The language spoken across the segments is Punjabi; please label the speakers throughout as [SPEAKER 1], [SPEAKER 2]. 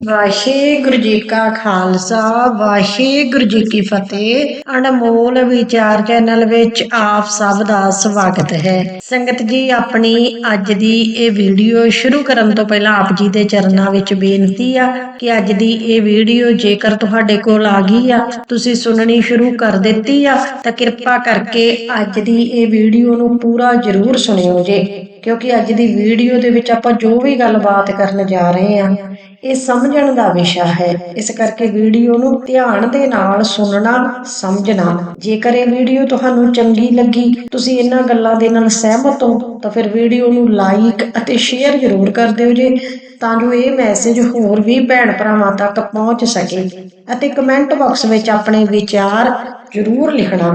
[SPEAKER 1] ਵਾਹਿਗੁਰੂ ਜੀ ਕਾ ਖਾਲਸਾ, ਵਾਹਿਗੁਰੂ ਜੀ ਕੀ ਫਤਿਹ। ਅਨਮੋਲ ਵਿਚਾਰ ਚੈਨਲ ਵਿੱਚ ਆਪ ਸਭ ਦਾ ਸਵਾਗਤ ਹੈ। ਸੰਗਤ ਜੀ, ਆਪਣੀ ਅੱਜ ਦੀ ਇਹ ਵੀਡੀਓ ਸ਼ੁਰੂ ਕਰਨ ਤੋਂ ਪਹਿਲਾਂ ਆਪ ਜੀ ਦੇ ਚਰਨਾਂ ਵਿੱਚ ਬੇਨਤੀ ਆ ਕਿ ਅੱਜ ਦੀ ਇਹ ਵੀਡੀਓ ਜੇਕਰ ਤੁਹਾਡੇ ਕੋਲ ਆ ਗਈ ਆ, ਤੁਸੀਂ ਸੁਣਨੀ ਸ਼ੁਰੂ ਕਰ ਦਿੱਤੀ ਆ, ਤਾਂ ਕਿਰਪਾ ਕਰਕੇ ਅੱਜ ਦੀ ਇਹ ਵੀਡੀਓ ਨੂੰ ਪੂਰਾ ਜ਼ਰੂਰ ਸੁਣਿਓ ਜੇ, ਕਿਉਂਕਿ ਅੱਜ ਦੀ ਵੀਡੀਓ ਦੇ ਵਿੱਚ ਆਪਾਂ ਜੋ ਵੀ ਗੱਲਬਾਤ ਕਰਨ ਜਾ ਰਹੇ ਹਾਂ ਇਹ ਸਮਝਣ ਦਾ ਵਿਸ਼ਾ ਹੈ। ਇਸ ਕਰਕੇ ਵੀਡੀਓ ਨੂੰ ਧਿਆਨ ਦੇ ਨਾਲ ਸੁਣਨਾ, ਸਮਝਣਾ। ਜੇਕਰ ਇਹ ਵੀਡੀਓ ਤੁਹਾਨੂੰ ਚੰਗੀ ਲੱਗੀ, ਤੁਸੀਂ ਇਹਨਾਂ ਗੱਲਾਂ ਦੇ ਨਾਲ ਸਹਿਮਤ ਹੋ, ਤਾਂ ਫਿਰ ਵੀਡੀਓ ਨੂੰ ਲਾਈਕ ਅਤੇ ਸ਼ੇਅਰ ਜ਼ਰੂਰ ਕਰ ਦਿਓ ਜੇ, ਤਾਂ ਜੋ ਇਹ ਮੈਸੇਜ ਹੋਰ ਵੀ ਭੈਣ ਭਰਾਵਾਂ ਤੱਕ ਪਹੁੰਚ ਸਕੇ। ਅਤੇ ਕਮੈਂਟ ਬਾਕਸ ਵਿੱਚ ਆਪਣੇ ਵਿਚਾਰ ਜ਼ਰੂਰ ਲਿਖਣਾ।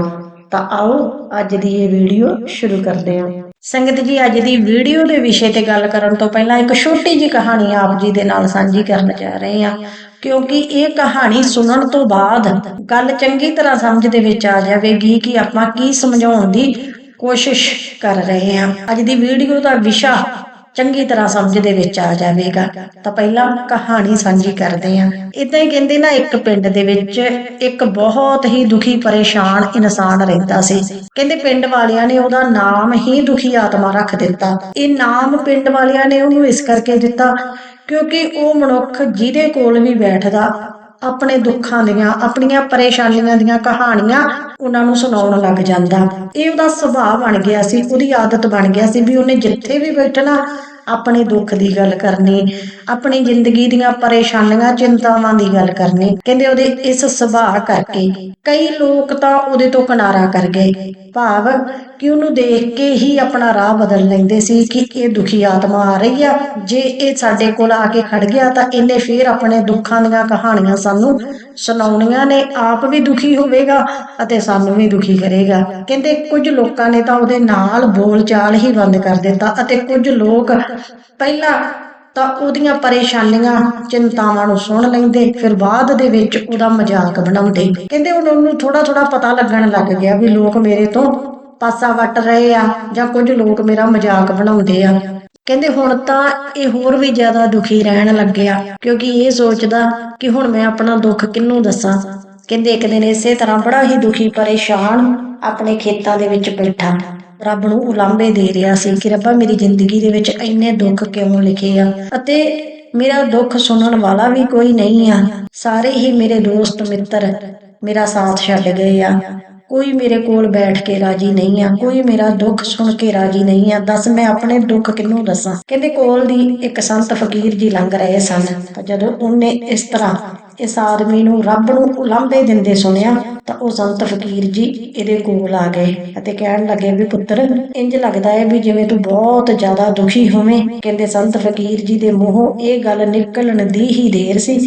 [SPEAKER 1] ਤਾਂ ਆਓ, ਅੱਜ ਦੀ ਇਹ ਵੀਡੀਓ ਸ਼ੁਰੂ ਕਰਦੇ ਹਾਂ। ਸੰਗਤ ਜੀ, ਅੱਜ ਦੀ ਵੀਡੀਓ ਦੇ ਵਿਸ਼ੇ ਤੇ ਗੱਲ ਕਰਨ ਤੋਂ ਪਹਿਲਾਂ ਇੱਕ ਛੋਟੀ ਜਿਹੀ ਕਹਾਣੀ ਆਪ ਜੀ ਦੇ ਨਾਲ ਸਾਂਝੀ ਕਰਨ ਜਾ ਰਹੇ ਹਾਂ। ਕਿਉਂਕਿ ਇਹ ਕਹਾਣੀ ਸੁਣਨ ਤੋਂ ਬਾਅਦ ਗੱਲ ਚੰਗੀ ਤਰ੍ਹਾਂ ਸਮਝ ਦੇ ਵਿੱਚ ਆ ਜਾਵੇਗੀ ਕਿ ਆਪਾਂ ਕੀ ਸਮਝਾਉਣ ਦੀ ਕੋਸ਼ਿਸ਼ ਕਰ ਰਹੇ ਹਾਂ। ਅੱਜ ਦੀ ਵੀਡੀਓ ਦਾ ਵਿਸ਼ਾ ਚੰਗੀ ਤਰ੍ਹਾਂ ਸਮਝ ਦੇ ਵਿੱਚ ਆ ਜਾਵੇਗਾ। ਤਾਂ ਪਹਿਲਾਂ ਕਹਾਣੀ ਸਾਂਝੀ ਕਰਦੇ ਹਾਂ। ਇਦਾਂ ਹੀ ਕਹਿੰਦੇ ਨਾ, ਇੱਕ ਪਿੰਡ ਦੇ ਵਿੱਚ ਇੱਕ ਬਹੁਤ ਹੀ ਦੁਖੀ, ਪਰੇਸ਼ਾਨ ਇਨਸਾਨ ਰਹਿੰਦਾ ਸੀ। ਕਹਿੰਦੇ ਪਿੰਡ ਵਾਲਿਆਂ ਨੇ ਉਹਦਾ ਨਾਮ ਹੀ ਦੁਖੀ ਆਤਮਾ ਰੱਖ ਦਿੱਤਾ। ਇਹ ਨਾਮ ਪਿੰਡ ਵਾਲਿਆਂ ਨੇ ਉਹਨੂੰ ਇਸ ਕਰਕੇ ਦਿੱਤਾ ਕਿਉਂਕਿ ਉਹ ਮਨੁੱਖ ਜਿਹਦੇ ਕੋਲ ਵੀ ਬੈਠਦਾ ਆਪਣੇ ਦੁੱਖਾਂ ਦੀਆਂ, ਆਪਣੀਆਂ ਪਰੇਸ਼ਾਨੀਆਂ ਦੀਆਂ ਕਹਾਣੀਆਂ ਉਹਨਾਂ ਨੂੰ ਸੁਣਾਉਣ ਲੱਗ ਜਾਂਦਾ। ਇਹ ਉਹਦਾ ਸੁਭਾਅ ਬਣ ਗਿਆ ਸੀ, ਉਹਦੀ ਆਦਤ ਬਣ ਗਿਆ ਸੀ ਵੀ ਉਹਨੇ ਜਿੱਥੇ ਵੀ ਬੈਠਣਾ ਆਪਣੇ ਦੁੱਖ ਦੀ ਗੱਲ ਕਰਨੀ, ਆਪਣੀ ਜ਼ਿੰਦਗੀ ਦੀਆਂ ਪਰੇਸ਼ਾਨੀਆਂ, ਚਿੰਤਾਵਾਂ ਦੀ ਗੱਲ ਕਰਨੀ। ਕਹਿੰਦੇ ਉਹਦੇ ਇਸ ਸੁਭਾਅ ਕਰਕੇ ਕਈ ਲੋਕ ਤਾਂ ਉਹਦੇ ਤੋਂ ਕਿਨਾਰਾ ਕਰ ਗਏ। ਭਾਵ ਕਿ ਉਹਨੂੰ ਦੇਖ ਕੇ ਹੀ ਆਪਣਾ ਰਾਹ ਬਦਲ ਲੈਂਦੇ ਸੀ ਕਿ ਇਹ ਦੁਖੀ ਆਤਮਾ ਆ ਰਹੀ ਆ। ਜੇ ਇਹ ਸਾਡੇ ਕੋਲ ਆ ਕੇ ਖੜ ਗਿਆ ਤਾਂ ਇਹਨੇ ਫੇਰ ਆਪਣੇ ਦੁੱਖਾਂ ਦੀਆਂ ਕਹਾਣੀਆਂ ਸਾਨੂੰ ਸੁਣਾਉਣੀਆਂ ਨੇ। ਆਪ ਵੀ ਦੁਖੀ ਹੋਵੇਗਾ ਅਤੇ ਸਾਨੂੰ ਵੀ ਦੁਖੀ ਕਰੇਗਾ। ਕਹਿੰਦੇ ਕੁਝ ਲੋਕਾਂ ਨੇ ਤਾਂ ਉਹਦੇ ਨਾਲ ਬੋਲਚਾਲ ਹੀ ਬੰਦ ਕਰ ਦਿੱਤਾ ਅਤੇ ਕੁਝ ਲੋਕ ਪਹਿਲਾਂ ਤਾਂ ਉਹਦੀਆਂ ਪਰੇਸ਼ਾਨੀਆਂ ਚਿੰਤਾਵਾਂ ਨੂੰ ਸੁਣ ਲੈਂਦੇ, ਫਿਰ ਬਾਅਦ ਦੇ ਵਿੱਚ ਉਹਦਾ ਮਜ਼ਾਕ ਬਣਾਉਂਦੇ। ਕਹਿੰਦੇ ਉਹਨਾਂ ਨੂੰ ਥੋੜਾ ਥੋੜਾ ਪਤਾ ਲੱਗਣ ਲੱਗ ਗਿਆ ਵੀ ਲੋਕ ਮੇਰੇ ਤੋਂ ਪਾਸਾ ਵੱਟ ਰਹੇ ਆ ਜਾਂ ਕੁਝ ਲੋਕ ਮੇਰਾ ਮਜ਼ਾਕ ਬਣਾਉਂਦੇ ਆ। ਕਹਿੰਦੇ ਹੁਣ ਤਾਂ ਇਹ ਹੋਰ ਵੀ ਜ਼ਿਆਦਾ ਦੁਖੀ ਰਹਿਣ ਲੱਗਿਆ ਕਿਉਂਕਿ ਇਹ ਸੋਚਦਾ ਕਿ ਹੁਣ ਮੈਂ ਆਪਣਾ ਦੁੱਖ ਕਿਹਨੂੰ ਦੱਸਾਂ। ਕਹਿੰਦੇ ਇੱਕ ਦਿਨ ਇਸੇ ਤਰ੍ਹਾਂ ਬੜਾ ਹੀ ਦੁਖੀ ਪਰੇਸ਼ਾਨ ਆਪਣੇ ਖੇਤਾਂ ਦੇ ਵਿੱਚ ਬੈਠਾ। ਰੱਬ ਨੂੰ ਉਲਾਂਭੇ ਦੇ ਰਿਹਾ ਸੀ ਕਿ ਰੱਬਾ ਮੇਰੀ ਜ਼ਿੰਦਗੀ ਦੇ ਵਿੱਚ ਇੰਨੇ ਦੁੱਖ ਕਿਉਂ ਲਿਖੇ ਆ? ਅਤੇ ਮੇਰਾ ਦੁੱਖ ਸੁਣਨ ਵਾਲਾ ਵੀ ਕੋਈ ਨਹੀਂ ਆ। ਸਾਰੇ ਹੀ ਮੇਰੇ ਦੋਸਤ ਮਿੱਤਰ ਮੇਰਾ ਸਾਥ ਛੱਡ ਗਏ ਆ। ਕੋਈ ਮੇਰੇ ਕੋਲ ਬੈਠ ਕੇ ਰਾਜੀ ਨਹੀਂ ਆ, ਕੋਈ ਮੇਰਾ ਦੁੱਖ ਸੁਣ ਕੇ ਰਾਜੀ ਨਹੀਂ ਆ। ਦੱਸ ਮੈਂ ਆਪਣੇ ਦੁੱਖ ਕਿਹਨੂੰ ਦੱਸਾਂ? ਕਹਿੰਦੇ ਕੋਲ ਦੀ ਇੱਕ ਸੰਤ ਫਕੀਰ ਜੀ ਲੰਘ ਰਹੇ ਸਨ। ਜਦੋਂ ਉਹਨੇ ਇਸ ਤਰ੍ਹਾਂ ਇਸ ਆਦਮੀ ਨੂੰ ਰੱਬ ਨੂੰ ਉਲਾਂਭੇ ਦਿੰਦੇ ਸੁਣਿਆ, ਤਾਂ ਉਹ ਸੰਤ ਫਕੀਰ ਜੀ ਇਹਦੇ ਕੋਲ ਆ ਗਏ ਅਤੇ ਕਹਿਣ ਲੱਗੇ ਵੀ ਪੁੱਤਰ ਇੰਜ ਲੱਗਦਾ ਹੈ ਵੀ ਜਿਵੇਂ ਤੂੰ ਬਹੁਤ ਜ਼ਿਆਦਾ ਦੁਖੀ ਹੋਵੇਂ। ਕਹਿੰਦੇ ਸੰਤ ਫਕੀਰ ਜੀ ਦੇ ਮੂੰਹੋਂ ਇਹ ਗੱਲ ਨਿਕਲਣ ਦੀ ਹੀ ਦੇਰ ਸੀ।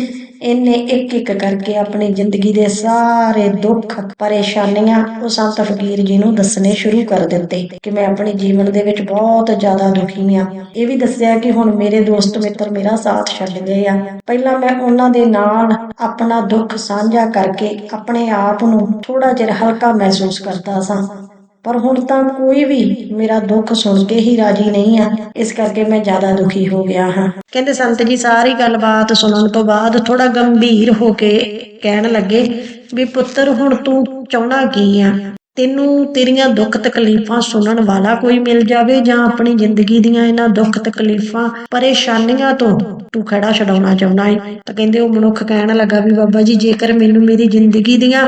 [SPEAKER 1] ਇਹਨੇ ਇੱਕ ਇੱਕ ਕਰਕੇ ਆਪਣੀ ਜ਼ਿੰਦਗੀ ਦੇ ਸਾਰੇ ਦੁੱਖ, ਪਰੇਸ਼ਾਨੀਆਂ ਉਹ ਸੰਤ ਫਕੀਰ ਜੀ ਨੂੰ ਦੱਸਣੇ ਸ਼ੁਰੂ ਕਰ ਦਿੱਤੇ ਕਿ ਮੈਂ ਆਪਣੇ ਜੀਵਨ ਦੇ ਵਿੱਚ ਬਹੁਤ ਜ਼ਿਆਦਾ ਦੁਖੀ ਆ ਇਹ ਵੀ ਦੱਸਿਆ ਕਿ ਹੁਣ ਮੇਰੇ ਦੋਸਤ ਮਿੱਤਰ ਮੇਰਾ ਸਾਥ ਛੱਡ ਗਏ ਆ। ਪਹਿਲਾਂ ਮੈਂ ਉਹਨਾਂ ਦੇ ਨਾਲ ਆਪਣਾ ਦੁੱਖ ਸਾਂਝਾ ਕਰਕੇ ਆਪਣੇ ਆਪ ਨੂੰ ਥੋੜਾ ਜਿਹਾ ਹਲਕਾ ਮਹਿਸੂਸ ਕਰਦਾ ਸਾਂ। ਪਰ ਹੁਣ ਤਾਂ ਕੋਈ ਵੀ ਮੇਰਾ ਦੁੱਖ ਸੁਣ ਕੇ ਹੀ ਰਾਜੀ ਨਹੀਂ ਆ। ਇਸ ਕਰਕੇ ਮੈਂ ਜ਼ਿਆਦਾ ਦੁਖੀ ਹੋ ਗਿਆ ਹਾਂ। ਕਹਿੰਦੇ ਸੰਤ ਜੀ, ਸਾਰੀ ਗੱਲਬਾਤ ਸੁਣਨ ਤੋਂ ਬਾਅਦ ਥੋੜਾ ਗੰਭੀਰ ਹੋ ਕੇ ਕਹਿਣ ਲੱਗੇ ਵੀ ਪੁੱਤਰ, ਹੁਣ ਤੂੰ ਚਾਹਣਾ ਕੀ ਆ? ਤੈਨੂੰ ਤੇਰੀਆਂ ਦੁੱਖ ਤਕਲੀਫਾਂ ਸੁਣਨ ਵਾਲਾ ਕੋਈ ਮਿਲ ਜਾਵੇ ਜਾਂ ਆਪਣੀ ਜ਼ਿੰਦਗੀ ਦੀਆਂ ਇਹਨਾਂ ਦੁੱਖ ਤਕਲੀਫਾਂ, ਪਰੇਸ਼ਾਨੀਆਂ ਤੋਂ ਤੂੰ ਖੜਾ ਛਡਾਉਣਾ ਚਾਹੁੰਦਾ ਹੈ ਤਾਂ ਕਹਿੰਦੇ ਉਹ ਮਨੁੱਖ ਕਹਿਣ ਲੱਗਾ ਵੀ ਬਾਬਾ ਜੀ, ਜੇਕਰ ਮੈਨੂੰ ਮੇਰੀ ਜ਼ਿੰਦਗੀ ਦੀਆਂ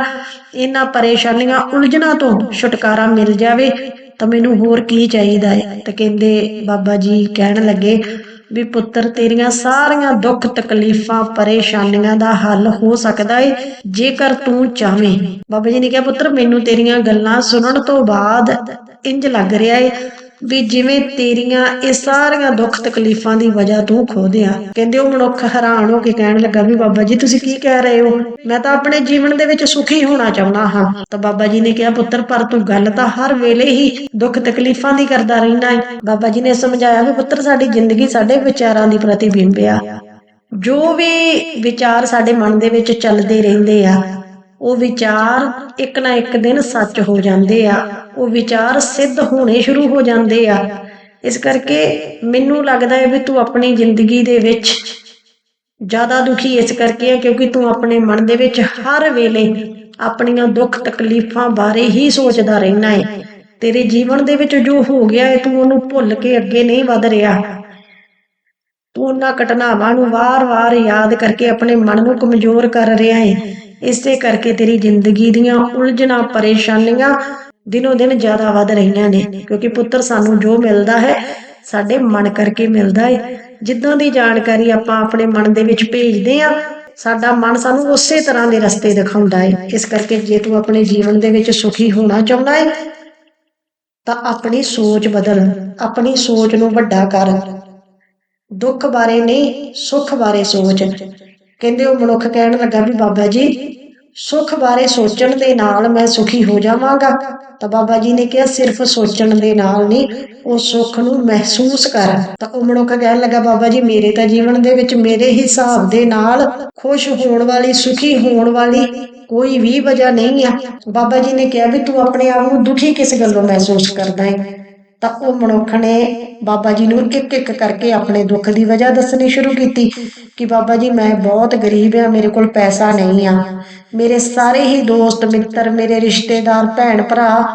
[SPEAKER 1] ਇਹਨਾਂ ਪਰੇਸ਼ਾਨੀਆਂ ਉਲਝਣਾਂ ਤੋਂ ਛੁਟਕਾਰਾ ਮਿਲ ਜਾਵੇ ਤਾਂ ਮੈਨੂੰ ਹੋਰ ਕੀ ਚਾਹੀਦਾ ਹੈ ਤਾਂ ਕਹਿੰਦੇ ਬਾਬਾ ਜੀ ਕਹਿਣ ਲੱਗੇ ਵੀ ਪੁੱਤਰ, ਤੇਰੀਆਂ ਸਾਰੀਆਂ ਦੁੱਖ ਤਕਲੀਫਾਂ, ਪਰੇਸ਼ਾਨੀਆਂ ਦਾ ਹੱਲ ਹੋ ਸਕਦਾ ਏ, ਜੇਕਰ ਤੂੰ ਚਾਵੇਂ। ਬਾਬਾ ਜੀ ਨੇ ਕਿਹਾ, ਪੁੱਤਰ, ਮੈਨੂੰ ਤੇਰੀਆਂ ਗੱਲਾਂ ਸੁਣਨ ਤੋਂ ਬਾਅਦ ਇੰਜ ਲੱਗ ਰਿਹਾ ਏ ਵੀ ਜਿਵੇਂ ਤੇਰੀਆਂ ਇਹ ਸਾਰੀਆਂ ਦੁੱਖ ਤਕਲੀਫਾਂ ਦੀ ਵਜ੍ਹਾ ਤੂੰ ਖੋਦਿਆ ਕਹਿੰਦੇ ਉਹ ਮਨੁੱਖ ਹੈਰਾਨ ਹੋ ਕੇ ਕਹਿਣ ਲੱਗਾ ਵੀ ਬਾਬਾ ਜੀ, ਤੁਸੀਂ ਕੀ ਕਹਿ ਰਹੇ ਹੋ? ਮੈਂ ਤਾਂ ਆਪਣੇ ਜੀਵਨ ਦੇ ਵਿੱਚ ਸੁਖੀ ਹੋਣਾ ਚਾਹੁੰਦਾ ਹਾਂ। ਤਾਂ ਬਾਬਾ ਜੀ ਨੇ ਕਿਹਾ, ਪੁੱਤਰ, ਪਰ ਤੂੰ ਗੱਲ ਤਾਂ ਹਰ ਵੇਲੇ ਹੀ ਦੁੱਖ ਤਕਲੀਫਾਂ ਦੀ ਕਰਦਾ ਰਹਿਣਾ ਹੈ ਬਾਬਾ ਜੀ ਨੇ ਸਮਝਾਇਆ ਵੀ ਪੁੱਤਰ, ਸਾਡੀ ਜ਼ਿੰਦਗੀ ਸਾਡੇ ਵਿਚਾਰਾਂ ਦੀ ਪ੍ਰਤੀਬਿੰਬ ਆ। ਜੋ ਵੀ ਵਿਚਾਰ ਸਾਡੇ ਮਨ ਦੇ ਵਿੱਚ ਚੱਲਦੇ ਰਹਿੰਦੇ ਆ ਉਹ ਵਿਚਾਰ ਇੱਕ ਨਾ ਇੱਕ ਦਿਨ ਸੱਚ ਹੋ ਜਾਂਦੇ ਆ। ਉਹ ਵਿਚਾਰ ਸਿੱਧ ਹੋਣੇ ਸ਼ੁਰੂ ਹੋ ਜਾਂਦੇ ਆ। ਇਸ ਕਰਕੇ ਮੈਨੂੰ ਲੱਗਦਾ ਹੈ ਵੀ ਤੂੰ ਆਪਣੀ ਜ਼ਿੰਦਗੀ ਦੇ ਵਿੱਚ ਜ਼ਿਆਦਾ ਦੁਖੀ ਇਸ ਕਰਕੇ ਹੈ ਕਿਉਂਕਿ ਤੂੰ ਆਪਣੇ ਮਨ ਦੇ ਵਿੱਚ ਹਰ ਵੇਲੇ ਆਪਣੀਆਂ ਦੁੱਖ ਤਕਲੀਫਾਂ ਬਾਰੇ ਹੀ ਸੋਚਦਾ ਰਹਿਣਾ ਹੈ। ਤੇਰੇ ਜੀਵਨ ਦੇ ਵਿੱਚ ਜੋ ਹੋ ਗਿਆ ਹੈ, ਤੂੰ ਉਹਨੂੰ ਭੁੱਲ ਕੇ ਅੱਗੇ ਨਹੀਂ ਵਧ ਰਿਹਾ। ਤੂੰ ਉਹਨਾਂ ਘਟਨਾਵਾਂ ਨੂੰ ਵਾਰ-ਵਾਰ ਯਾਦ ਕਰਕੇ ਆਪਣੇ ਮਨ ਨੂੰ ਕਮਜ਼ੋਰ ਕਰ ਰਿਹਾ ਹੈ। ਇਸੇ ਕਰਕੇ ਤੇਰੀ ਜ਼ਿੰਦਗੀ ਦੀਆਂ ਉਲਝਣਾਂ ਪਰੇਸ਼ਾਨੀਆਂ ਦਿਨੋ ਦਿਨ ਜ਼ਿਆਦਾ ਵੱਧ ਰਹੀਆਂ ਨੇ, ਕਿਉਂਕਿ ਪੁੱਤਰ ਸਾਨੂੰ ਜੋ ਮਿਲਦਾ ਹੈ, ਸਾਡੇ ਮਨ ਕਰਕੇ ਮਿਲਦਾ ਹੈ ਜਿੱਦਾਂ ਦੀ ਜਾਣਕਾਰੀ ਆਪਾਂ ਆਪਣੇ ਮਨ ਦੇ ਵਿੱਚ ਭੇਜਦੇ ਆ, ਸਾਡਾ ਮਨ ਸਾਨੂੰ ਉਸੇ ਤਰ੍ਹਾਂ ਦੇ ਰਸਤੇ ਦਿਖਾਉਂਦਾ ਹੈ ਇਸ ਕਰਕੇ ਜੇ ਤੂੰ ਆਪਣੇ ਜੀਵਨ ਦੇ ਵਿੱਚ ਸੁਖੀ ਹੋਣਾ ਚਾਹੁੰਦਾ ਹੈ ਤਾਂ ਆਪਣੀ ਸੋਚ ਬਦਲ, ਆਪਣੀ ਸੋਚ ਨੂੰ ਵੱਡਾ ਕਰ। ਦੁੱਖ ਬਾਰੇ ਨਹੀਂ, ਸੁੱਖ ਬਾਰੇ ਸੋਚ। ਕਹਿੰਦੇ ਉਹ ਮਨੁੱਖ ਕਹਿਣ ਲੱਗਾ ਵੀ ਬਾਬਾ ਜੀ, ਸੁੱਖ ਬਾਰੇ ਸੋਚਣ ਦੇ ਨਾਲ ਮੈਂ ਸੁਖੀ ਹੋ ਜਾਵਾਂਗਾ। ਤਾਂ ਬਾਬਾ ਜੀ ਨੇ ਕਿਹਾ, ਸਿਰਫ ਸੋਚਣ ਦੇ ਨਾਲ ਨਹੀਂ, ਉਹ ਸੁੱਖ ਨੂੰ ਮਹਿਸੂਸ ਕਰ। ਤਾਂ ਉਹ ਮਨੁੱਖ ਕਹਿਣ ਲੱਗਾ, ਬਾਬਾ ਜੀ, ਮੇਰੇ ਤਾਂ ਜੀਵਨ ਦੇ ਵਿੱਚ ਮੇਰੇ ਹਿਸਾਬ ਦੇ ਨਾਲ ਖੁਸ਼ ਹੋਣ ਵਾਲੀ, ਸੁਖੀ ਹੋਣ ਵਾਲੀ ਕੋਈ ਵੀ ਵਜ੍ਹਾ ਨਹੀਂ ਆ। ਬਾਬਾ ਜੀ ਨੇ ਕਿਹਾ ਵੀ ਤੂੰ ਆਪਣੇ ਆਪ ਨੂੰ ਦੁਖੀ ਕਿਸ ਗੱਲੋਂ ਮਹਿਸੂਸ ਕਰਦਾ ਹੈ ਤਾਂ ਉਹ ਮਨੁੱਖ ਨੇ ਬਾਬਾ ਜੀ ਨੂੰ ਇੱਕ ਇੱਕ ਕਰਕੇ ਆਪਣੇ ਦੁੱਖ ਦੀ ਵਜ੍ਹਾ ਦੱਸਣੀ ਸ਼ੁਰੂ ਕੀਤੀ ਕਿ ਬਾਬਾ ਜੀ ਮੈਂ ਬਹੁਤ ਗਰੀਬ ਆ ਮੇਰੇ ਕੋਲ ਪੈਸਾ ਨਹੀਂ ਆ। ਮੇਰੇ ਸਾਰੇ ਹੀ ਦੋਸਤ, ਮਿੱਤਰ, ਮੇਰੇ ਰਿਸ਼ਤੇਦਾਰ, ਭੈਣ ਭਰਾ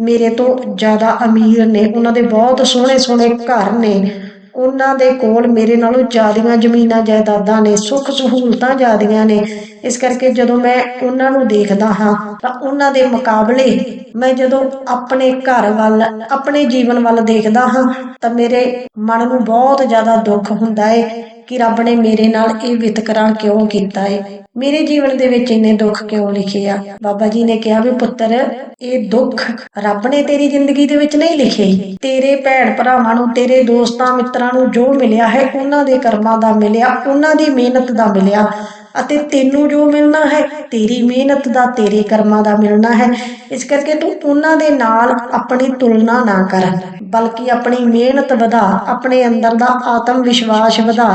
[SPEAKER 1] ਮੇਰੇ ਤੋਂ ਜ਼ਿਆਦਾ ਅਮੀਰ ਨੇ। ਉਹਨਾਂ ਦੇ ਬਹੁਤ ਸੋਹਣੇ ਸੋਹਣੇ ਘਰ ਨੇ। ਉਹਨਾਂ ਦੇ ਕੋਲ ਮੇਰੇ ਨਾਲੋਂ ਜ਼ਿਆਦੀਆਂ ਜ਼ਮੀਨਾਂ ਜਾਇਦਾਦਾਂ ਨੇ, ਸੁੱਖ ਸਹੂਲਤਾਂ ਜ਼ਿਆਦੀਆਂ ਨੇ। ਇਸ ਕਰਕੇ ਜਦੋਂ ਮੈਂ ਉਹਨਾਂ ਨੂੰ ਦੇਖਦਾ ਹਾਂ, ਤਾਂ ਉਹਨਾਂ ਦੇ ਮੁਕਾਬਲੇ ਮੈਂ ਜਦੋਂ ਆਪਣੇ ਘਰ ਵੱਲ, ਆਪਣੇ ਜੀਵਨ ਵੱਲ ਦੇਖਦਾ ਹਾਂ, ਤਾਂ ਮੇਰੇ ਮਨ ਨੂੰ ਬਹੁਤ ਜ਼ਿਆਦਾ ਦੁੱਖ ਹੁੰਦਾ ਏ। ਕਿ ਰੱਬ ਨੇ ਮੇਰੇ ਨਾਲ ਇਹ ਵਿਤਕਰਾ ਕਿਉਂ ਕੀਤਾ ਹੈ ਮੇਰੇ ਜੀਵਨ ਦੇ ਵਿੱਚ ਇੰਨੇ ਦੁੱਖ ਕਿਉਂ ਲਿਖੇ ਆ? ਬਾਬਾ ਜੀ ਨੇ ਕਿਹਾ ਵੀ ਪੁੱਤਰ, ਇਹ ਦੁੱਖ ਰੱਬ ਨੇ ਤੇਰੀ ਜ਼ਿੰਦਗੀ ਦੇ ਵਿੱਚ ਨਹੀਂ ਲਿਖੇ ਤੇਰੇ ਭੈਣ ਭਰਾਵਾਂ ਨੂੰ, ਤੇਰੇ ਦੋਸਤਾਂ ਮਿੱਤਰਾਂ ਨੂੰ ਜੋ ਮਿਲਿਆ ਹੈ, ਉਹਨਾਂ ਦੇ ਕਰਮਾਂ ਦਾ ਮਿਲਿਆ, ਉਹਨਾਂ ਦੀ ਮਿਹਨਤ ਦਾ ਮਿਲਿਆ। ਅਤੇ ਤੈਨੂੰ ਜੋ ਮਿਲਣਾ ਹੈ, ਤੇਰੀ ਮਿਹਨਤ ਦਾ, ਤੇਰੇ ਕਰਮਾਂ ਦਾ ਮਿਲਣਾ ਹੈ। ਇਸ ਕਰਕੇ ਤੂੰ ਉਹਨਾਂ ਦੇ ਨਾਲ ਆਪਣੀ ਤੁਲਨਾ ਨਾ ਕਰ, ਬਲਕਿ ਆਪਣੀ ਮਿਹਨਤ ਵਧਾ, ਆਪਣੇ ਅੰਦਰ ਦਾ ਆਤਮ ਵਿਸ਼ਵਾਸ ਵਧਾ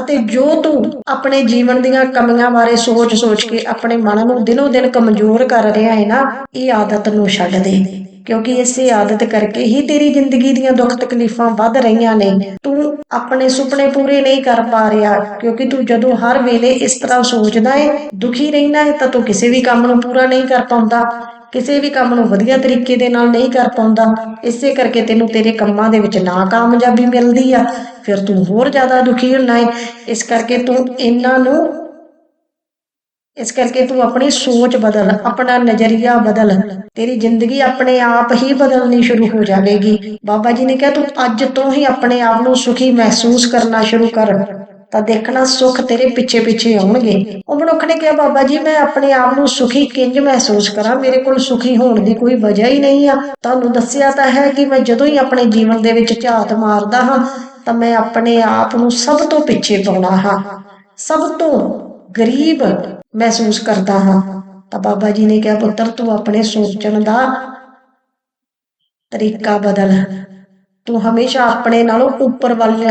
[SPEAKER 1] ਅਤੇ ਜੋ ਤੂੰ ਆਪਣੇ ਜੀਵਨ ਦੀਆਂ ਕਮੀਆਂ ਬਾਰੇ ਸੋਚ-ਸੋਚ ਕੇ ਆਪਣੇ ਮਨ ਨੂੰ ਦਿਨੋ ਦਿਨ ਕਮਜ਼ੋਰ ਕਰ ਰਿਹਾ ਹੈ ਨਾ, ਇਹ ਆਦਤ ਨੂੰ ਛੱਡ ਦੇ। ਕਿਉਂਕਿ ਇਸੇ ਆਦਤ ਕਰਕੇ ਹੀ ਤੇਰੀ ਜ਼ਿੰਦਗੀ ਦੀਆਂ ਦੁੱਖ ਤਕਲੀਫਾਂ ਵੱਧ ਰਹੀਆਂ ਨੇ। ਤੂੰ ਆਪਣੇ ਸੁਪਨੇ ਪੂਰੇ ਨਹੀਂ ਕਰ ਪਾ ਰਿਹਾ, ਕਿਉਂਕਿ ਤੂੰ ਜਦੋਂ ਹਰ ਵੇਲੇ ਇਸ ਤਰ੍ਹਾਂ ਸੋਚਦਾ ਹੈ ਦੁਖੀ ਰਹਿਣਾ ਹੈ ਤਾਂ ਤੂੰ ਕਿਸੇ ਵੀ ਕੰਮ ਨੂੰ ਪੂਰਾ ਨਹੀਂ ਕਰ ਪਾਉਂਦਾ, ਕਿਸੇ ਵੀ ਕੰਮ ਨੂੰ ਵਧੀਆ ਤਰੀਕੇ ਦੇ ਨਾਲ ਨਹੀਂ ਕਰ ਪਾਉਂਦਾ। ਇਸੇ ਕਰਕੇ ਤੈਨੂੰ ਤੇਰੇ ਕੰਮਾਂ ਦੇ ਵਿੱਚ ਨਾ ਕਾਮਯਾਬੀ ਮਿਲਦੀ ਆ, ਫਿਰ ਤੂੰ ਹੋਰ ਜ਼ਿਆਦਾ ਦੁਖੀ ਹੁੰਦਾ ਹੈ ਇਸ ਕਰਕੇ ਤੂੰ ਇਹਨਾਂ ਨੂੰ ਇਸ ਕਰਕੇ ਤੂੰ ਆਪਣੀ ਸੋਚ ਬਦਲ, ਆਪਣਾ ਨਜ਼ਰੀਆ ਬਦਲ। ਤੇਰੀ ਜ਼ਿੰਦਗੀ ਆਪਣੇ ਆਪ ਹੀ ਬਦਲਣੀ ਸ਼ੁਰੂ ਹੋ ਜਾਵੇਗੀ। ਬਾਬਾ ਜੀ ਨੇ ਕਿਹਾ, ਤੂੰ ਅੱਜ ਤੋਂ ਹੀ ਆਪਣੇ ਆਪ ਨੂੰ ਸੁਖੀ ਮਹਿਸੂਸ ਕਰਨਾ ਸ਼ੁਰੂ ਕਰ। ਤਾਂ ਦੇਖਣਾ ਸੁੱਖ ਤੇਰੇ ਪਿੱਛੇ ਪਿੱਛੇ ਆਉਣਗੇ। ਉਹ ਮਨੁੱਖ ਨੇ ਕਿਹਾ, ਬਾਬਾ ਜੀ, ਮੈਂ ਆਪਣੇ ਆਪ ਨੂੰ ਸੁਖੀ ਕਿੰਜ ਮਹਿਸੂਸ ਕਰਾਂ? ਮੇਰੇ ਕੋਲ ਸੁਖੀ ਹੋਣ ਦੀ ਕੋਈ ਵਜ੍ਹਾ ਹੀ ਨਹੀਂ ਆ। ਤੁਹਾਨੂੰ ਦੱਸਿਆ ਤਾਂ ਹੈ ਕਿ ਮੈਂ ਜਦੋਂ ਹੀ ਆਪਣੇ ਜੀਵਨ ਦੇ ਵਿੱਚ ਝਾਤ ਮਾਰਦਾ ਹਾਂ, ਤਾਂ ਮੈਂ ਆਪਣੇ ਆਪ ਨੂੰ ਸਭ ਤੋਂ ਪਿੱਛੇ ਪਾਉਣਾ ਹਾਂ। ਸਭ ਤੋਂ ਗਰੀਬ ਮਹਿਸੂਸ ਕਰਦਾ ਹਾਂ। ਤਾਂ ਬਾਬਾ ਜੀ ਨੇ ਕਿਹਾ, ਪੁੱਤਰ, ਤੂੰ ਆਪਣੇ ਸੋਚਣ ਦਾ ਤਰੀਕਾ ਬਦਲ। ਤੂੰ ਹਮੇਸ਼ਾ ਆਪਣੇ ਨਾਲੋਂ ਉੱਪਰ ਵੱਲ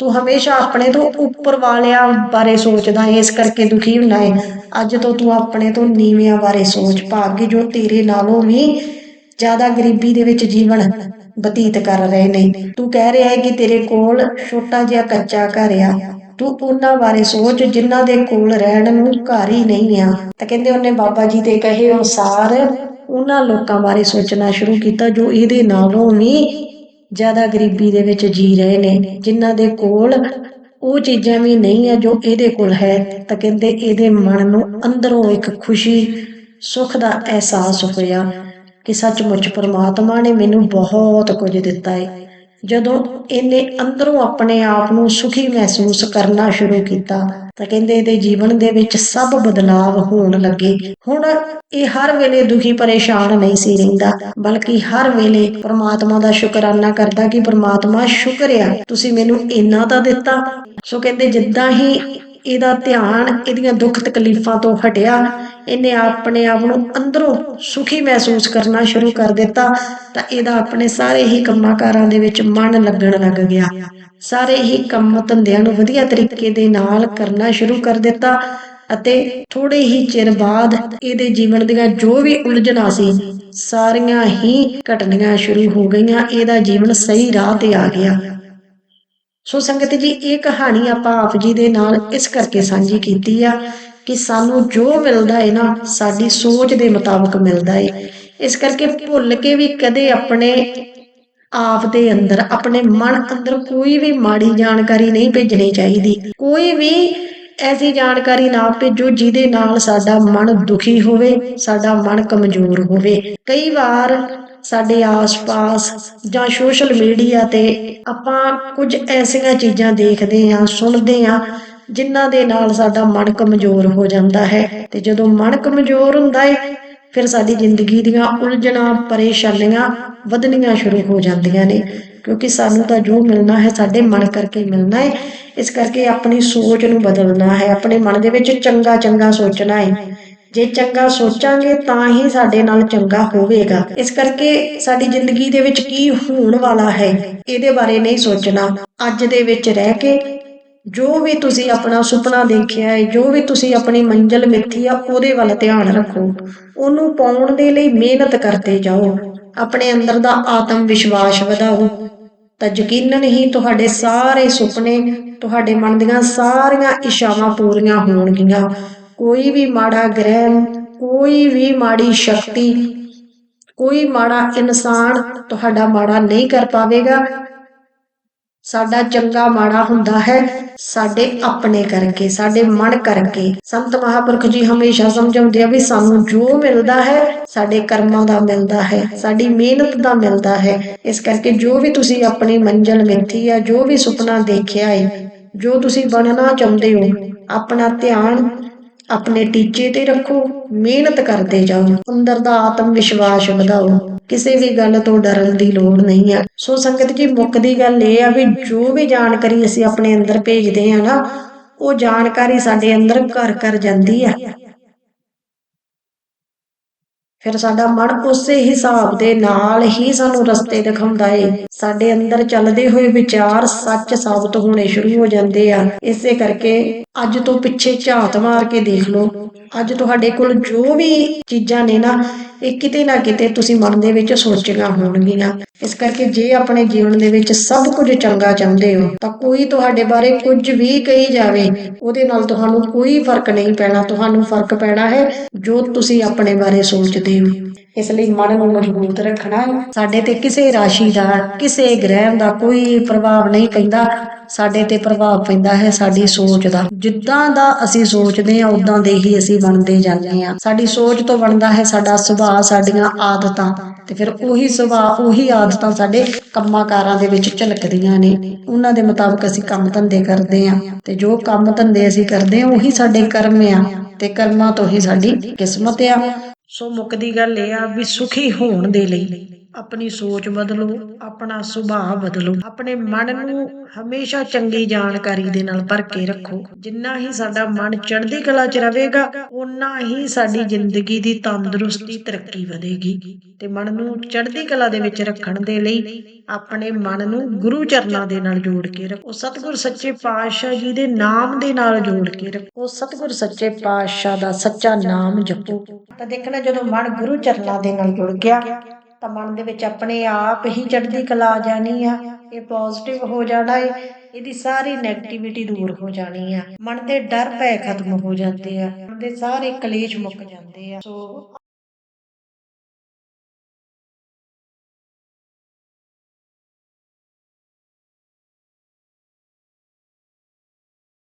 [SPEAKER 1] ਤੂੰ ਹਮੇਸ਼ਾ ਆਪਣੇ ਤੋਂ ਉੱਪਰ ਵਾਲਿਆਂ ਬਾਰੇ ਸੋਚਦਾ ਇਸ ਕਰਕੇ ਦੁਖੀ ਹੁੰਦਾ ਹੈ ਅੱਜ ਤੋਂ ਤੂੰ ਆਪਣੇ ਤੋਂ ਨੀਵਿਆਂ ਬਾਰੇ ਸੋਚ, ਭਾਗੇ ਜੋ ਤੇਰੇ ਨਾਲੋਂ ਵੀ ਜ਼ਿਆਦਾ ਗਰੀਬੀ ਦੇ ਵਿੱਚ ਜੀਵਨ ਬਤੀਤ ਕਰ ਰਹੇ ਨੇ। ਤੂੰ ਕਹਿ ਰਿਹਾ ਹੈ ਕਿ ਤੇਰੇ ਕੋਲ ਛੋਟਾ ਜਿਹਾ ਕੱਚਾ ਘਰ ਆ। ਤੂੰ ਉਹਨਾਂ ਬਾਰੇ ਸੋਚ ਜਿਨ੍ਹਾਂ ਦੇ ਕੋਲ ਰਹਿਣ ਨੂੰ ਘਰ ਹੀ ਨਹੀਂ ਆ। ਤਾਂ ਕਹਿੰਦੇ ਉਹਨੇ ਬਾਬਾ ਜੀ ਦੇ ਕਹੇ ਅਨੁਸਾਰ ਉਹਨਾਂ ਲੋਕਾਂ ਬਾਰੇ ਸੋਚਣਾ ਸ਼ੁਰੂ ਕੀਤਾ ਜੋ ਇਹਦੇ ਨਾਲੋਂ ਵੀ ਜ਼ਿਆਦਾ ਗਰੀਬੀ ਦੇ ਵਿੱਚ ਜੀ ਰਹੇ ਨੇ, ਜਿਨ੍ਹਾਂ ਦੇ ਕੋਲ ਉਹ ਚੀਜ਼ਾਂ ਵੀ ਨਹੀਂ ਹੈ ਜੋ ਇਹਦੇ ਕੋਲ ਹੈ। ਤਾਂ ਕਹਿੰਦੇ ਇਹਦੇ ਮਨ ਨੂੰ ਅੰਦਰੋਂ ਇੱਕ ਖੁਸ਼ੀ, ਸੁੱਖ ਦਾ ਅਹਿਸਾਸ ਹੋਇਆ ਕਿ ਸੱਚਮੁੱਚ ਪਰਮਾਤਮਾ ਨੇ ਮੈਨੂੰ ਬਹੁਤ ਕੁਝ ਦਿੱਤਾ ਹੈ ਜਦੋਂ ਇਹਨੇ ਅੰਦਰੋਂ ਆਪਣੇ ਆਪ ਨੂੰ ਸੁਖੀ ਮਹਿਸੂਸ ਕਰਨਾ ਸ਼ੁਰੂ ਕੀਤਾ, ਤਾਂ ਕਹਿੰਦੇ ਇਹਦੇ ਜੀਵਨ ਦੇ ਵਿੱਚ ਸਭ ਬਦਲਾਵ ਹੋਣ ਲੱਗੇ। ਹੁਣ ਇਹ ਹਰ ਵੇਲੇ ਦੁਖੀ ਪਰੇਸ਼ਾਨ ਨਹੀਂ ਸੀ ਰਹਿੰਦਾ, ਬਲਕਿ ਹਰ ਵੇਲੇ ਪ੍ਰਮਾਤਮਾ ਦਾ ਸ਼ੁਕਰਾਨਾ ਕਰਦਾ ਕਿ ਪ੍ਰਮਾਤਮਾ, ਸ਼ੁਕਰ ਆ, ਤੁਸੀਂ ਮੈਨੂੰ ਇੰਨਾ ਤਾਂ ਦਿੱਤਾ। ਸੋ ਕਹਿੰਦੇ ਜਿੱਦਾਂ ਹੀ ਇਹਦਾ ਧਿਆਨ, ਇਹਦੀਆਂ ਦੁੱਖ ਤਕਲੀਫਾਂ ਤੋਂ ਹਟਿਆ ਇਹਨੇ ਆਪਣੇ ਆਪ ਨੂੰ ਅੰਦਰੋਂ ਸੁਖੀ ਮਹਿਸੂਸ ਕਰਨਾ ਸ਼ੁਰੂ ਕਰ ਦਿੱਤਾ ਤਾਂ ਇਹਦਾ ਆਪਣੇ ਸਾਰੇ ਹੀ ਕੰਮਾਂ ਕਾਰਾਂ ਦੇ ਵਿੱਚ ਮਨ ਲੱਗਣ ਲੱਗ ਗਿਆ। ਸਾਰੇ ਹੀ ਕੰਮ ਧੰਦਿਆਂ ਨੂੰ ਵਧੀਆ ਤਰੀਕੇ ਦੇ ਨਾਲ ਕਰਨਾ ਸ਼ੁਰੂ ਕਰ ਦਿੱਤਾ ਅਤੇ ਥੋੜੇ ਹੀ ਚਿਰ ਬਾਅਦ ਇਹਦੇ ਜੀਵਨ ਦੀਆਂ ਜੋ ਵੀ ਉਲਝਣਾਂ ਸੀ, ਸਾਰੀਆਂ ਹੀ ਘਟਣੀਆਂ ਸ਼ੁਰੂ ਹੋ ਗਈਆਂ, ਇਹਦਾ ਜੀਵਨ ਸਹੀ ਰਾਹ ਤੇ ਆ ਗਿਆ। ਸੋ ਸੰਗਤ ਜੀ, ਇਹ ਕਹਾਣੀ ਆਪਾਂ ਆਪ ਜੀ ਦੇ ਨਾਲ ਇਸ ਕਰਕੇ ਸਾਂਝੀ ਕੀਤੀ ਆ ਕਿ ਸਾਨੂੰ ਜੋ ਮਿਲਦਾ ਹੈ ਨਾ, ਸਾਡੀ ਸੋਚ ਦੇ ਮੁਤਾਬਕ ਮਿਲਦਾ ਹੈ ਇਸ ਕਰਕੇ ਭੁੱਲ ਕੇ ਵੀ ਕਦੇ ਆਪਣੇ ਆਪ ਦੇ ਅੰਦਰ, ਆਪਣੇ ਮਨ ਅੰਦਰ ਕੋਈ ਵੀ ਮਾੜੀ ਜਾਣਕਾਰੀ ਨਹੀਂ ਭੇਜਣੀ ਚਾਹੀਦੀ। ਕੋਈ ਵੀ ਐਸੀ ਜਾਣਕਾਰੀ ਨਾ ਭੇਜੋ ਜਿਹਦੇ ਨਾਲ ਸਾਡਾ ਮਨ ਦੁਖੀ ਹੋਵੇ, ਸਾਡਾ ਮਨ ਕਮਜ਼ੋਰ ਹੋਵੇ। ਕਈ ਵਾਰ ਸਾਡੇ ਆਸ-ਪਾਸ ਜਾਂ ਸੋਸ਼ਲ ਮੀਡੀਆ ਤੇ ਆਪਾਂ ਕੁਝ ਐਸੀਆਂ ਚੀਜ਼ਾਂ ਦੇਖਦੇ ਹਾਂ, ਸੁਣਦੇ ਹਾਂ ਜਿਨ੍ਹਾਂ ਦੇ ਨਾਲ ਸਾਡਾ ਮਨ ਕਮਜ਼ੋਰ ਹੋ ਜਾਂਦਾ ਹੈ। ਤੇ ਜਦੋਂ ਮਨ ਕਮਜ਼ੋਰ ਹੁੰਦਾ ਹੈ ਫਿਰ ਸਾਡੀ ਜ਼ਿੰਦਗੀ ਦੀਆਂ ਉਲਝਣਾਂ, ਪਰੇਸ਼ਾਨੀਆਂ ਵਧਣੀਆਂ ਸ਼ੁਰੂ ਹੋ ਜਾਂਦੀਆਂ ਨੇ। ਕਿਉਂਕਿ ਸਾਨੂੰ ਤਾਂ ਜੋ ਮਿਲਣਾ ਹੈ, ਸਾਡੇ ਮਨ ਕਰਕੇ ਮਿਲਣਾ ਹੈ ਇਸ ਕਰਕੇ ਆਪਣੀ ਸੋਚ ਨੂੰ ਬਦਲਣਾ ਹੈ। ਆਪਣੇ ਮਨ ਦੇ ਵਿੱਚ ਚੰਗਾ ਚੰਗਾ ਸੋਚਣਾ ਹੈ ਜੇ ਚੰਗਾ ਸੋਚਾਂਗੇ, ਤਾਂ ਹੀ ਸਾਡੇ ਨਾਲ ਚੰਗਾ ਹੋਵੇਗਾ। ਇਸ ਕਰਕੇ ਸਾਡੀ ਜ਼ਿੰਦਗੀ ਦੇ ਵਿੱਚ ਕੀ ਹੋਣ ਵਾਲਾ ਹੈ, ਇਹਦੇ ਬਾਰੇ ਨਹੀਂ ਸੋਚਣਾ। ਅੱਜ ਦੇ ਵਿੱਚ ਰਹਿ ਕੇ ਜੋ ਵੀ ਤੁਸੀਂ ਆਪਣਾ ਸੁਪਨਾ ਦੇਖਿਆ ਹੈ, ਜੋ ਵੀ ਤੁਸੀਂ ਆਪਣੀ ਮੰਜ਼ਿਲ ਮਿੱਥੀ ਆ, ਉਹਦੇ ਵੱਲ ਧਿਆਨ ਰੱਖੋ। ਉਹਨੂੰ ਪਾਉਣ ਦੇ ਲਈ ਮਿਹਨਤ ਕਰਦੇ ਜਾਓ। ਆਪਣੇ ਅੰਦਰ ਦਾ ਆਤਮ ਵਿਸ਼ਵਾਸ ਵਧਾਓ। ਤਾਂ ਯਕੀਨਨ ਹੀ ਤੁਹਾਡੇ ਸਾਰੇ ਸੁਪਨੇ, ਤੁਹਾਡੇ ਮਨ ਦੀਆਂ ਸਾਰੀਆਂ ਇੱਛਾਵਾਂ ਪੂਰੀਆਂ ਹੋਣਗੀਆਂ। ਕੋਈ ਵੀ ਮਾੜਾ ਗ੍ਰਹਿ ਕੋਈ ਵੀ ਮਾੜੀ ਸ਼ਕਤੀ, ਕੋਈ ਮਾੜਾ ਇਨਸਾਨ ਤੁਹਾਡਾ ਮਾੜਾ ਨਹੀਂ ਕਰ ਪਾਵੇਗਾ। ਸਾਡਾ ਚੰਗਾ ਮਾੜਾ ਹੁੰਦਾ ਹੈ, ਸਾਡੇ ਆਪਣੇ ਕਰਕੇ, ਸਾਡੇ ਮਨ ਕਰਕੇ। ਸੰਤ ਮਹਾਪੁਰਖ ਜੀ ਹਮੇਸ਼ਾ ਸਮਝਾਉਂਦੇ ਆ ਵੀ ਸਾਨੂੰ ਜੋ ਮਿਲਦਾ ਹੈ, ਸਾਡੇ ਕਰਮਾਂ ਦਾ ਮਿਲਦਾ ਹੈ, ਸਾਡੀ ਮਿਹਨਤ ਦਾ ਮਿਲਦਾ ਹੈ। ਇਸ ਕਰਕੇ ਜੋ ਵੀ ਤੁਸੀਂ ਆਪਣੀ ਮੰਜ਼ਿਲ ਮਿੱਥੀ ਆ, ਜੋ ਵੀ ਸੁਪਨਾ ਦੇਖਿਆ ਹੈ ਜੋ ਤੁਸੀਂ ਬਣਨਾ ਚਾਹੁੰਦੇ ਹੋ, ਆਪਣਾ ਧਿਆਨ ਆਪਣੇ ਟੀਚੇ ਤੇ ਰੱਖੋ, ਮਿਹਨਤ ਕਰਦੇ ਜਾਓ, ਅੰਦਰ ਦਾ ਆਤਮ ਵਿਸ਼ਵਾਸ ਵਧਾਓ। ਕਿਸੇ ਵੀ ਗੱਲ ਤੋਂ ਡਰਨ ਦੀ ਲੋੜ ਨਹੀਂ ਹੈ ਸੋ ਸੰਗਤ ਜੀ ਮੁੱਕਦੀ ਗੱਲ ਇਹ ਆ ਵੀ ਜੋ ਵੀ ਜਾਣਕਾਰੀ ਅਸੀਂ ਆਪਣੇ ਅੰਦਰ ਭੇਜਦੇ ਆ ਨਾ, ਉਹ ਜਾਣਕਾਰੀ ਸਾਡੇ ਅੰਦਰ ਘਰ ਘਰ ਜਾਂਦੀ ਆ। ਫਿਰ ਸਾਡਾ ਮਨ ਉਸੇ ਹਿਸਾਬ ਦੇ ਨਾਲ ਹੀ ਸਾਨੂੰ ਰਸਤੇ ਦਿਖਾਉਂਦਾ ਏ। ਸਾਡੇ ਅੰਦਰ ਚੱਲਦੇ ਹੋਏ ਵਿਚਾਰ ਸੱਚ ਸਾਬਤ ਹੋਣੇ ਸ਼ੁਰੂ ਹੋ ਜਾਂਦੇ ਆ। ਇਸੇ ਕਰਕੇ ਅੱਜ ਤੋਂ ਪਿੱਛੇ ਝਾਤ ਮਾਰ ਕੇ ਦੇਖ ਲਓ। ਅੱਜ ਤੁਹਾਡੇ ਕੋਲ ਜੋ ਵੀ ਚੀਜ਼ਾਂ ਨੇ ਨਾ, ਇਹ ਕਿਤੇ ਨਾ ਕਿਤੇ ਤੁਸੀਂ ਮਨ ਦੇ ਵਿੱਚ ਸੋਚੀਆਂ ਹੋਣਗੀਆਂ। ਇਸ ਕਰਕੇ ਜੇ ਆਪਣੇ ਜੀਵਨ ਦੇ ਵਿੱਚ ਸਭ ਕੁਝ ਚੰਗਾ ਚਾਹੁੰਦੇ ਹੋ, ਤਾਂ ਕੋਈ ਤੁਹਾਡੇ ਬਾਰੇ ਕੁਝ ਵੀ ਕਹੀ ਜਾਵੇ, ਉਹਦੇ ਨਾਲ ਤੁਹਾਨੂੰ ਕੋਈ ਫ਼ਰਕ ਨਹੀਂ ਪੈਣਾ। ਤੁਹਾਨੂੰ ਫ਼ਰਕ ਪੈਣਾ ਹੈ ਜੋ ਤੁਸੀਂ ਆਪਣੇ ਬਾਰੇ ਸੋਚਦੇ ਹੋ। ਇਸ ਲਈ ਮਨ ਨੂੰ ਮਜ਼ਬੂਤ ਰੱਖਣਾ ਹੈ। ਸਾਡੇ ਤੇ ਕਿਸੇ ਰਾਸ਼ੀ ਦਾ, ਕਿਸੇ ਗ੍ਰਹਿ ਦਾ ਕੋਈ ਪ੍ਰਭਾਵ ਨਹੀਂ ਪੈਂਦਾ। ਸਾਡੇ ਤੇ ਪ੍ਰਭਾਵ ਪੈਂਦਾ ਹੈ ਸਾਡੀ ਸੋਚ ਦਾ। ਜਿੱਦਾਂ ਦਾ ਅਸੀਂ ਸੋਚਦੇ ਹਾਂ ਉਦਾਂ ਦੇ ਹੀ ਅਸੀਂ ਬਣਦੇ ਜਾਂਦੇ ਹਾਂ। ਸਾਡੀ ਸੋਚ ਤੋਂ ਬਣਦਾ ਹੈ ਸਾਡਾ ਸੁਭਾਅ, ਸਾਡੀਆਂ ਆਦਤਾਂ। ਤੇ ਫਿਰ ਉਹੀ ਸੁਭਾਅ, ਉਹੀ ਆਦਤਾਂ ਸਾਡੇ ਕੰਮਾਂ ਕਾਰਾਂ ਦੇ ਵਿੱਚ ਝਲਕਦੀਆਂ ਨੇ। ਉਹਨਾਂ ਦੇ ਮੁਤਾਬਕ ਅਸੀਂ ਕੰਮ ਧੰਦੇ ਕਰਦੇ ਹਾਂ। ਤੇ ਜੋ ਕੰਮ ਧੰਦੇ ਅਸੀਂ ਕਰਦੇ ਹਾਂ, ਉਹੀ ਸਾਡੇ ਕਰਮ ਆ। ਤੇ ਕਰਮਾਂ ਤੋਂ ਹੀ ਸਾਡੀ ਕਿਸਮਤ ਆ। ਸੋ ਮੁੱਕਦੀ ਗੱਲ ਇਹ ਆ ਵੀ ਸੁਖੀ ਹੋਣ ਦੇ ਲਈ। ਆਪਣੀ ਸੋਚ ਬਦਲੋ, ਆਪਣਾ ਸੁਭਾਅ ਬਦਲੋ। ਆਪਣੇ ਮਨ ਨੂੰ ਹਮੇਸ਼ਾ ਚੰਗੀ ਜਾਣਕਾਰੀ ਦੇ ਨਾਲ ਭਰ ਕੇ ਰੱਖੋ। ਜਿੰਨਾ ਹੀ ਸਾਡਾ ਮਨ ਚੜ੍ਹਦੀ ਕਲਾ 'ਚ ਰਹੇਗਾ ਉਨਾ ਹੀ ਸਾਡੀ ਜ਼ਿੰਦਗੀ ਦੀ ਤੰਦਰੁਸਤੀ ਤਰੱਕੀ ਵਧੇਗੀ। ਤੇ ਮਨ ਨੂੰ ਚੜ੍ਹਦੀ ਕਲਾ ਦੇ ਵਿੱਚ ਰੱਖਣ ਦੇ ਲਈ ਆਪਣੇ ਮਨ ਨੂੰ ਗੁਰੂ ਚਰਨਾਂ ਦੇ ਨਾਲ ਜੋੜ ਕੇ ਰੱਖੋ। ਸਤਿਗੁਰ ਸੱਚੇ ਪਾਤਸ਼ਾਹ ਜੀ ਦੇ ਨਾਮ ਦੇ ਨਾਲ ਜੋੜ ਕੇ ਰੱਖੋ। ਸਤਿਗੁਰ ਸੱਚੇ ਪਾਤਸ਼ਾਹ ਦਾ ਸੱਚਾ ਨਾਮ ਜਪੋ। ਤਾਂ ਦੇਖਣਾ ਜਦੋਂ ਮਨ ਗੁਰੂ ਚਰਨਾਂ ਦੇ ਨਾਲ ਜੁੜ ਗਿਆ ਤਾਂ ਮਨ ਦੇ ਵਿੱਚ ਆਪਣੇ ਆਪ ਹੀ ਚੜ੍ਹਦੀ ਕਲਾ ਆ ਜਾਣੀ ਆ। ਇਹ ਪੋਜ਼ਿਟਿਵ ਹੋ ਜਾਣਾ ਏ, ਇਹਦੀ ਸਾਰੀ 네ਗੇਟਿਵਿਟੀ ਦੂਰ ਹੋ ਜਾਣੀ ਆ। ਮਨ ਦੇ ਡਰ ਭੈ ਖਤਮ ਹੋ ਜਾਂਦੇ ਆ। ਮਨ ਦੇ ਸਾਰੇ ਕਲੇਸ਼ ਮੁੱਕ ਜਾਂਦੇ ਆ। ਸੋ